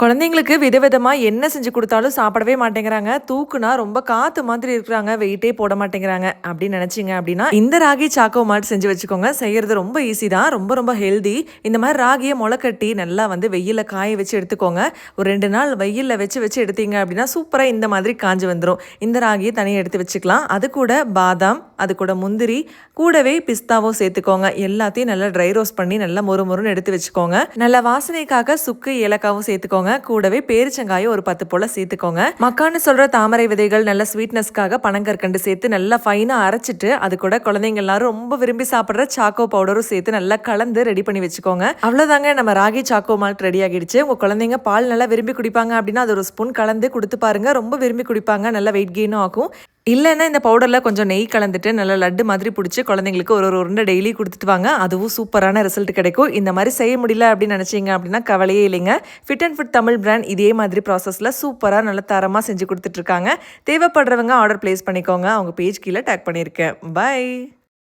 குழந்தைங்களுக்கு விதவிதமாக என்ன செஞ்சு கொடுத்தாலும் சாப்பிடவே மாட்டேங்கிறாங்க. தூக்குனா ரொம்ப காற்று மாதிரி இருக்கிறாங்க. வெயிட்டே போட மாட்டேங்கிறாங்க. அப்படின்னு நினச்சிங்க அப்படின்னா இந்த ராகி சாக்கோ மாட்டு செஞ்சு வச்சுக்கோங்க. செய்கிறது ரொம்ப ஈஸி தான். ரொம்ப ரொம்ப ஹெல்தி இந்த மாதிரி ராகியை முளைக்கட்டி நல்லா வந்து வெயிலில் காய வச்சு எடுத்துக்கோங்க. ஒரு ரெண்டு நாள் வெயிலில் வச்சு வச்சு எடுத்தீங்க அப்படின்னா சூப்பராக இந்த மாதிரி காஞ்சு வந்துடும் இந்த ராகியை தனியாக எடுத்து வச்சுக்கலாம். அது கூட பாதாம் அது கூட முந்திரி கூடவே பிஸ்தாவும் சேர்த்துக்கோங்க. எல்லாத்தையும் நல்லா ட்ரை ரோஸ்ட் பண்ணி நல்லா மொறு மொறுன்னு எடுத்து வச்சுக்கோங்க. நல்லா வாசனைக்காக சுக்கு ஏலக்காவும் சேர்த்துக்கோங்க. கூடவே பேரிச்சங்காயும் ஒரு பத்து போல சேர்த்துக்கோங்க. மக்கான்னு சொல்ற தாமரை விதைகள் நல்ல ஸ்வீட்னஸ்க்காக பனங்கற்கண்டு சேர்த்து நல்லா ஃபைனாக அரைச்சிட்டு அது கூட குழந்தைங்க எல்லாரும் ரொம்ப விரும்பி சாப்பிட்ற சாக்கோ பவுடரும் சேர்த்து நல்லா கலந்து ரெடி பண்ணி வச்சுக்கோங்க. அவ்வளோதாங்க நம்ம ராகி சாக்கோ மால்ட் ரெடி ஆகிடுச்சு. உங்க குழந்தைங்க பால் நல்லா விரும்பி குடிப்பாங்க அப்படின்னா அது ஒரு ஸ்பூன் கலந்து கொடுத்து பாருங்க. ரொம்ப விரும்பி குடிப்பாங்க. நல்லா வெயிட் கெயினும் ஆகும். இல்லைன்னா இந்த பவுடரில் கொஞ்சம் நெய் கலந்துட்டு நல்லா லட்டு மாதிரி பிடிச்சி குழந்தைங்களுக்கு ஒரு ஒரு உருண்டை டெய்லி கொடுத்துட்டு வாங்க. அதுவும் சூப்பரான ரிசல்ட் கிடைக்கும். இந்த மாதிரி செய்ய முடியல அப்படின்னு நினச்சிங்க அப்படின்னா கவலையே இல்லைங்க. Fit and fit Tamil brand இதே மாதிரி ப்ராசஸில் சூப்பராக நல்ல தரமாக செஞ்சு கொடுத்துட்ருக்காங்க தேவைப்படுறவங்க ஆர்டர் ப்ளேஸ் பண்ணிக்கோங்க. அவங்க பேஜ் கீழே டேக் பண்ணியிருக்கேன். பை